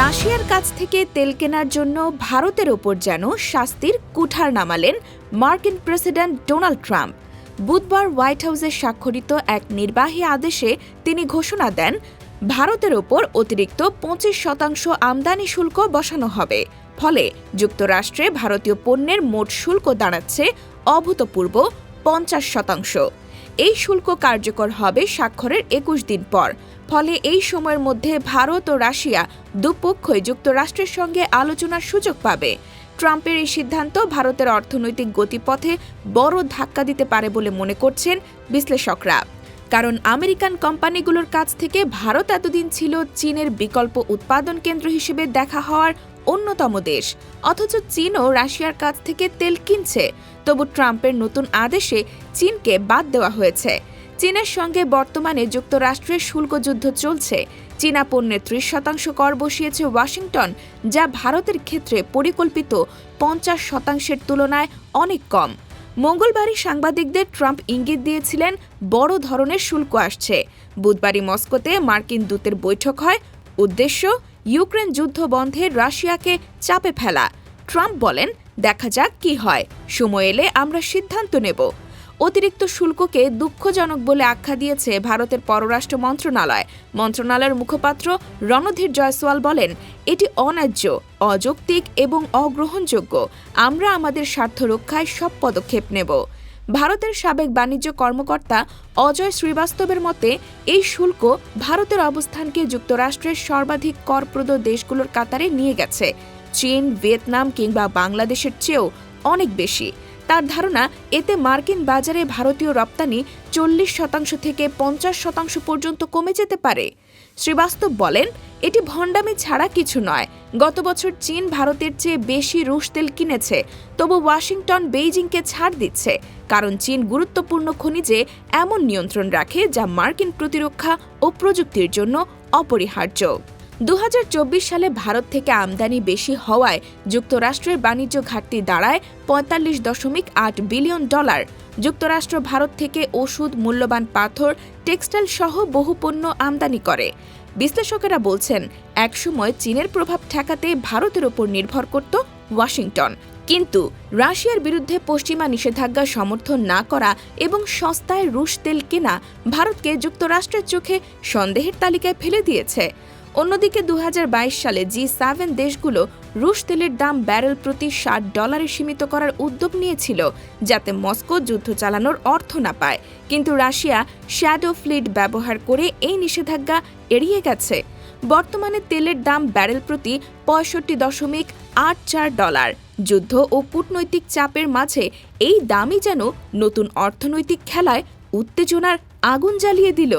রাশিয়ার কাছ থেকে তেল কেনার জন্য ভারতের ওপর যেন শাস্তির কুঠার নামালেন মার্কিন প্রেসিডেন্ট ডোনাল্ড ট্রাম্প। বুধবার হোয়াইট হাউসে স্বাক্ষরিত এক নির্বাহী আদেশে তিনি ঘোষণা দেন, ভারতের ওপর অতিরিক্ত পঁচিশ শতাংশ আমদানি শুল্ক বসানো হবে। ফলে যুক্তরাষ্ট্রে ভারতীয় পণ্যের মোট শুল্ক দাঁড়াচ্ছে অভূতপূর্ব পঞ্চাশ শতাংশ। এই শুল্ক কার্যকর হবে স্বাক্ষরের একুশ দিন পর। ফলে এই সময়ের মধ্যে ভারত ও রাশিয়া দুপক্ষই যুক্তরাষ্ট্রের সঙ্গে আলোচনার সুযোগ পাবে। ট্রাম্পের এই সিদ্ধান্ত ভারতের অর্থনৈতিক গতিপথে বড় ধাক্কা দিতে পারে বলে মনে করছেন বিশ্লেষকরা। কারণ আমেরিকান কোম্পানিগুলোর কাছ থেকে ভারত এতদিন ছিল চীনের বিকল্প উৎপাদন কেন্দ্র হিসেবে দেখা হওয়ার অন্যতম দেশ। অথচ চীনও রাশিয়ার কাছ থেকে তেল কিনছে। তবু ট্রাম্পের নতুন আদেশে চীনকে বাদ দেওয়া হয়েছে। চীনের সঙ্গে বর্তমানে যুক্তরাষ্ট্রের শুল্ক যুদ্ধ চলছে। চীনা পণ্যের ত্রিশ শতাংশ কর বসিয়েছে ওয়াশিংটন, যা ভারতের ক্ষেত্রে পরিকল্পিত পঞ্চাশ শতাংশের তুলনায় অনেক কম। মঙ্গলবারই সাংবাদিকদের ট্রাম্প ইঙ্গিত দিয়েছিলেন, বড় ধরনের শুল্ক আসছে। বুধবারই মস্কোতে মার্কিন দূতের বৈঠক হয়। উদ্দেশ্য ইউক্রেন যুদ্ধ বন্ধে রাশিয়াকে চাপে ফেলা। ট্রাম্প বলেন, দেখা যাক কি হয়। সময় এলে আমরা সিদ্ধান্ত নেব। অতিরিক্ত শুল্ককে দুঃখজনক বলে আখ্যা দিয়েছে ভারতের পররাষ্ট্র মন্ত্রণালয়। মন্ত্রণালয়ের মুখপাত্র রণধীর জয়সওয়াল বলেন, এটি অন্যায্য, অযৌক্তিক এবং অগ্রহণযোগ্য। আমরা আমাদের স্বার্থ রক্ষায় সব পদক্ষেপ নেব। ভারতের সাবেক বাণিজ্য কর্মকর্তা অজয় শ্রীবাস্তবের মতে, এই শুল্ক ভারতের অবস্থানকে যুক্তরাষ্ট্রের সর্বাধিক করপ্রদ দেশগুলোর কাতারে নিয়ে গেছে। চীন, ভিয়েতনাম কিংবা বাংলাদেশের চেয়েও অনেক বেশি। তার ধারণা, এতে মার্কিন বাজারে ভারতীয় রপ্তানি চল্লিশ শতাংশ থেকে পঞ্চাশ শতাংশ পর্যন্ত কমে যেতে পারে। শ্রীবাস্তব বলেন এটি ভণ্ডামি ছাড়া কিছু নয়। গত বছর চীন ভারতের চেয়ে বেশি রুশ তেল কিনেছে, তবু ওয়াশিংটন বেইজিংকে ছাড় দিচ্ছে। কারণ চীন গুরুত্বপূর্ণ খনিজে এমন নিয়ন্ত্রণ রাখে যা মার্কিন প্রতিরক্ষা ও প্রযুক্তির জন্য অপরিহার্য। দু হাজার চব্বিশ সালে ভারত থেকে আমদানি বেশি হওয়ায় যুক্তরাষ্ট্রের বাণিজ্য ঘাটতি দাঁড়ায় পঁয়তাল্লিশ দশমিক আট বিলিয়ন ডলার। যুক্তরাষ্ট্র ভারত থেকে ওষুধ, মূল্যবান পাথর টেক্সটাইল সহ বহু পণ্য আমদানি করে। বিশ্লেষকেরা বলছেন, একসময় চীনের প্রভাব ঠেকাতে ভারতের ওপর নির্ভর করত ওয়াশিংটন। কিন্তু রাশিয়ার বিরুদ্ধে পশ্চিমা নিষেধাজ্ঞা সমর্থন না করা এবং সস্তায় রুশ তেল কেনা ভারতকে যুক্তরাষ্ট্রের চোখে সন্দেহের তালিকায় ফেলে দিয়েছে। অন্যদিকে দু হাজার বাইশ সালে জি সেভেন দেশগুলো রুশ তেলের দাম ব্যারেল প্রতি ষাট ডলারে সীমিত করার উদ্যোগ নিয়েছিল, যাতে মস্কো যুদ্ধ চালানোর অর্থ না পায়। কিন্তু রাশিয়া শ্যাডো ফ্লিট ব্যবহার করে এই নিষেধাজ্ঞা এড়িয়ে গেছে। বর্তমানে তেলের দাম ব্যারেল প্রতি পঁয়ষট্টি দশমিক আট চার ডলার। যুদ্ধ ও কূটনৈতিক চাপের মাঝে এই দামই যেন নতুন অর্থনৈতিক খেলায় উত্তেজনার আগুন জ্বালিয়ে দিল।